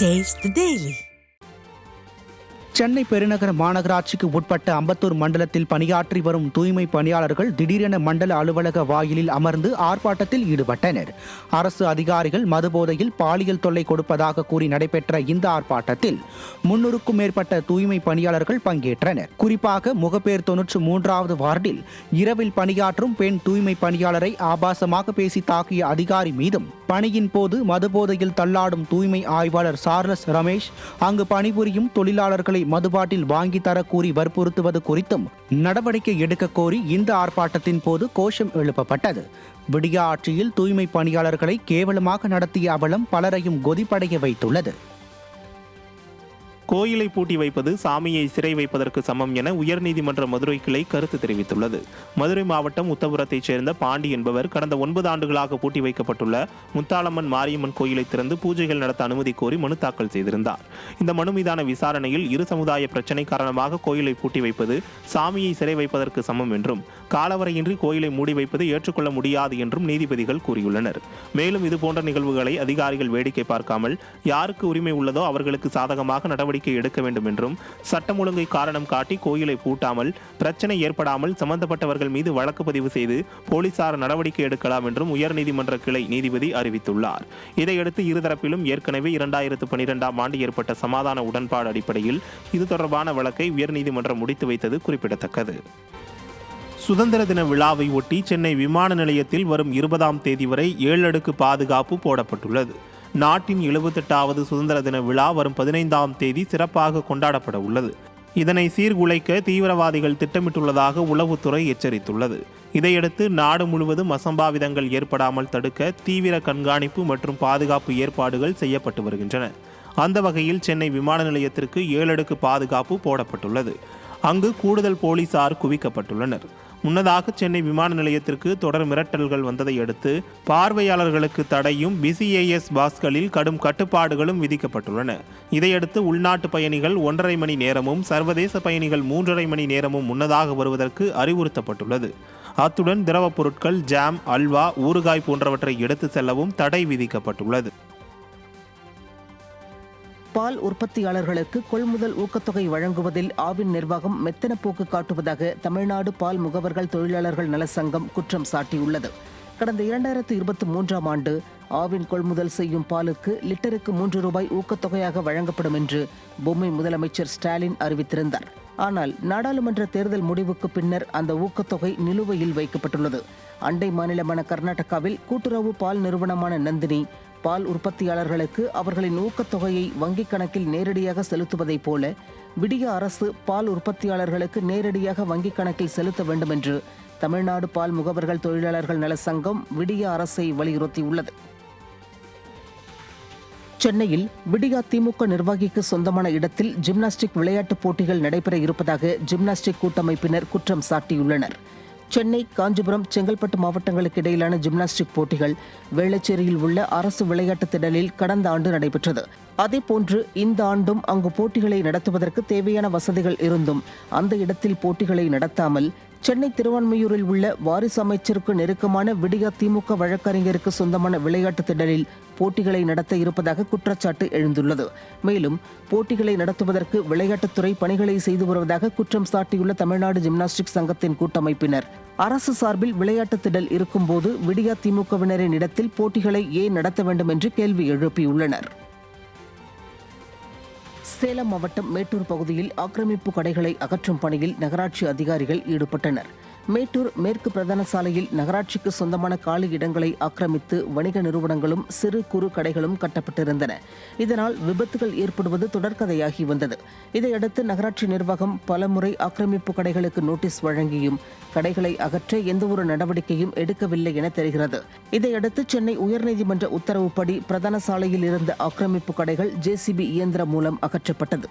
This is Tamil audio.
டேஸ்ட் டெய்லி சென்னை பெருநகர மாநகராட்சிக்கு உட்பட்ட அம்பத்தூர் மண்டலத்தில் பணியாற்றி வரும் தூய்மை பணியாளர்கள் திடீரென மண்டல அலுவலக வாயிலில் அமர்ந்து ஆர்ப்பாட்டத்தில் ஈடுபட்டனர். அரசு அதிகாரிகள் மதுபோதையில் பாலியல் தொல்லை கொடுப்பதாக கூறி நடைபெற்ற இந்த ஆர்ப்பாட்டத்தில் முன்னூறுக்கும் மேற்பட்ட தூய்மை பணியாளர்கள் பங்கேற்றனர். குறிப்பாக முகப்பேர் தொன்னூற்று மூன்றாவது வார்டில் இரவில் பணியாற்றும் பெண் தூய்மை பணியாளரை ஆபாசமாக பேசி தாக்கிய அதிகாரி மீதும் பணியின் போது மதுபோதையில் தள்ளாடும் தூய்மை ஆய்வாளர் சார்லஸ் ரமேஷ் அங்கு பணிபுரியும் தொழிலாளர்களை மதுபாட்டில் வாங்கி தர கூறி வற்புறுத்துவது குறித்தும் நடவடிக்கை எடுக்க கோரி இந்த ஆர்ப்பாட்டத்தின் போது கோஷம் எழுப்பப்பட்டது. விடியா ஆட்சியில் தூய்மை பணியாளர்களை கேவலமாக நடத்திய அவலம் பலரையும் கொதிப்படைய வைத்துள்ளது. கோயிலை பூட்டி வைப்பது சாமியை சிறை வைப்பதற்கு சமம் என உயர்நீதிமன்ற மதுரை கிளை கருத்து தெரிவித்துள்ளது. மதுரை மாவட்டம் உத்தபுரத்தைச் சேர்ந்த பாண்டி என்பவர் கடந்த ஒன்பது ஆண்டுகளாக பூட்டி வைக்கப்பட்டுள்ள முத்தாளம்மன் மாரியம்மன் கோயிலை திறந்து பூஜைகள் நடத்த அனுமதி கோரி மனு தாக்கல் செய்திருந்தார். இந்த மனு மீதான விசாரணையில் இரு சமுதாய பிரச்சினை காரணமாக கோயிலை பூட்டி வைப்பது சாமியை சிறை வைப்பதற்கு சமம் என்றும் காலவரையின்றி கோயிலை மூடி வைப்பது ஏற்றுக்கொள்ள முடியாது என்றும் நீதிபதிகள் கூறியுள்ளனர். மேலும் இதுபோன்ற நிகழ்வுகளை அதிகாரிகள் வேடிக்கை பார்க்காமல் யாருக்கு உரிமை உள்ளதோ அவர்களுக்கு சாதகமாக நடவடிக்கை எடுக்க வேண்டும் என்றும் சட்டம் ஒழுங்கை காரணம் காட்டி கோயிலை பூட்டாமல் பிரச்சனை ஏற்படாமல் சம்பந்தப்பட்டவர்கள் மீது வழக்கு பதிவு செய்து போலீசார் நடவடிக்கை எடுக்கலாம் என்றும் உயர்நீதிமன்ற கிளை நீதிபதி அறிவித்துள்ளார். இதையடுத்து இருதரப்பிலும் ஏற்கனவே இரண்டாயிரத்து பனிரெண்டாம் ஆண்டு ஏற்பட்ட சமாதான உடன்பாடு அடிப்படையில் இது தொடர்பான வழக்கை உயர்நீதிமன்றம் முடித்து வைத்தது குறிப்பிடத்தக்கது. சுதந்திர தின விழாவை ஒட்டி சென்னை விமான நிலையத்தில் வரும் இருபதாம் தேதி வரை ஏழு அடுக்கு பாதுகாப்பு போடப்பட்டுள்ளது. நாட்டின் எழுபத்தெட்டாவது சுதந்திர தின விழா வரும் பதினைந்தாம் தேதி சிறப்பாக கொண்டாடப்பட உள்ளது. இதனை சீர்குலைக்க தீவிரவாதிகள் திட்டமிட்டுள்ளதாக உளவுத்துறை எச்சரித்துள்ளது. இதையடுத்து நாடு முழுவதும் அசம்பாவிதங்கள் ஏற்படாமல் தடுக்க தீவிர கண்காணிப்பு மற்றும் பாதுகாப்பு ஏற்பாடுகள் செய்யப்பட்டு வருகின்றன. அந்த வகையில் சென்னை விமான நிலையத்திற்கு ஏழு அடுக்கு பாதுகாப்பு போடப்பட்டுள்ளது. அங்கு கூடுதல் போலீசார் குவிக்கப்பட்டுள்ளனர். முன்னதாக சென்னை விமான நிலையத்திற்கு தொடர் மிரட்டல்கள் வந்ததை அடுத்து பார்வையாளர்களுக்கு தடையும் பிசிஏஎஸ் பாஸ்களில் கடும் கட்டுப்பாடுகளும் விதிக்கப்பட்டுள்ளன. இதையடுத்து உள்நாட்டு பயணிகள் ஒன்றரை மணி நேரமும் சர்வதேச பயணிகள் மூன்றரை மணி நேரமும் முன்னதாக வருவதற்கு அறிவுறுத்தப்பட்டுள்ளது. அத்துடன் திரவப் பொருட்கள் ஜாம் அல்வா ஊறுகாய் போன்றவற்றை எடுத்து செல்லவும் தடை விதிக்கப்பட்டுள்ளது. பால் உற்பத்தியாளர்களுக்கு கொள்முதல் ஊக்கத்தொகை வழங்குவதில் ஆவின் நிர்வாகம் மெத்தன போக்கு காட்டுவதாக தமிழ்நாடு பால் முகவர்கள் தொழிலாளர்கள் நல சங்கம் குற்றம் சாட்டியுள்ளது. கடந்த இரண்டாயிரத்து இருபத்தி மூன்றாம் ஆண்டு ஆவின் கொள்முதல் செய்யும் பாலுக்கு லிட்டருக்கு மூன்று ரூபாய் ஊக்கத்தொகையாக வழங்கப்படும் என்று பொம்மை முதலமைச்சர் ஸ்டாலின் அறிவித்திருந்தார். ஆனால் நாடாளுமன்ற தேர்தல் முடிவுக்கு பின்னர் அந்த ஊக்கத்தொகை நிலுவையில் வைக்கப்பட்டுள்ளது. அண்டை மாநிலமான கர்நாடகாவில் கூட்டுறவு பால் நிறுவனமான நந்தினி பால் உற்பத்தியாளர்களுக்கு அவர்களின் ஊக்கத்தொகையை வங்கிக் கணக்கில் நேரடியாக செலுத்துவதைப் போல விடிய அரசு பால் உற்பத்தியாளர்களுக்கு நேரடியாக வங்கிக் கணக்கில் செலுத்த வேண்டும் என்று தமிழ்நாடு பால் முகவர்கள் தொழிலாளர்கள் நல சங்கம் விடிய அரசை வலியுறுத்தியுள்ளது. சென்னையில் விடியா திமுக நிர்வாகிக்கு சொந்தமான இடத்தில் ஜிம்னாஸ்டிக் விளையாட்டுப் போட்டிகள் நடைபெற இருப்பதாக ஜிம்னாஸ்டிக் கூட்டமைப்பினர் குற்றம் சாட்டியுள்ளனர். சென்னை காஞ்சிபுரம் செங்கல்பட்டு மாவட்டங்களுக்கு இடையிலான ஜிம்னாஸ்டிக் போட்டிகள் வேளச்சேரியில் உள்ள அரசு விளையாட்டுத் திடலில் கடந்த ஆண்டு நடைபெற்றது. அதேபோன்று இந்த ஆண்டும் அங்கு போட்டிகளை நடத்துவதற்கு தேவையான வசதிகள் இருந்தும் அந்த இடத்தில் போட்டிகளை நடத்தாமல் சென்னை திருவான்மையூரில் உள்ள வாரிசு அமைச்சருக்கு நெருக்கமான விடியா திமுக வழக்கறிஞருக்கு சொந்தமான விளையாட்டு திடலில் போட்டிகளை நடத்த இருப்பதாக குற்றச்சாட்டு எழுந்துள்ளது. மேலும் போட்டிகளை நடத்துவதற்கு விளையாட்டுத்துறை பணிகளை செய்து வருவதாக குற்றம் சாட்டியுள்ள தமிழ்நாடு ஜிம்னாஸ்டிக் சங்கத்தின் கூட்டமைப்பினர். அரசு சார்பில் விளையாட்டு திடல் இருக்கும்போது விடியா திமுகவினரின் இடத்தில் போட்டிகளை ஏன் நடத்த வேண்டும் என்று கேள்வி எழுப்பியுள்ளனர். சேலம் மாவட்டம் மேட்டூர் பகுதியில் ஆக்கிரமிப்பு கடைகளை அகற்றும் பணியில் நகராட்சி அதிகாரிகள் ஈடுபட்டனர். மேட்டூர் மேற்கு பிரதான சாலையில் நகராட்சிக்கு சொந்தமான காலி இடங்களை ஆக்கிரமித்து வணிக நிறுவனங்களும் சிறு குறு கடைகளும் கட்டப்பட்டிருந்தன. இதனால் விபத்துகள் ஏற்படுவது தொடர்கதையாகி வந்தது. இதையடுத்து நகராட்சி நிர்வாகம் பலமுறை ஆக்கிரமிப்பு கடைகளுக்கு நோட்டீஸ் வழங்கியும் கடைகளை அகற்ற எந்தவொரு நடவடிக்கையும் எடுக்கவில்லை என தெரிகிறது. இதையடுத்து சென்னை உயர்நீதிமன்ற உத்தரவுப்படி பிரதான சாலையில் இருந்த ஆக்கிரமிப்பு கடைகள் ஜேசிபி இயந்திரம் மூலம் அகற்றப்பட்டது.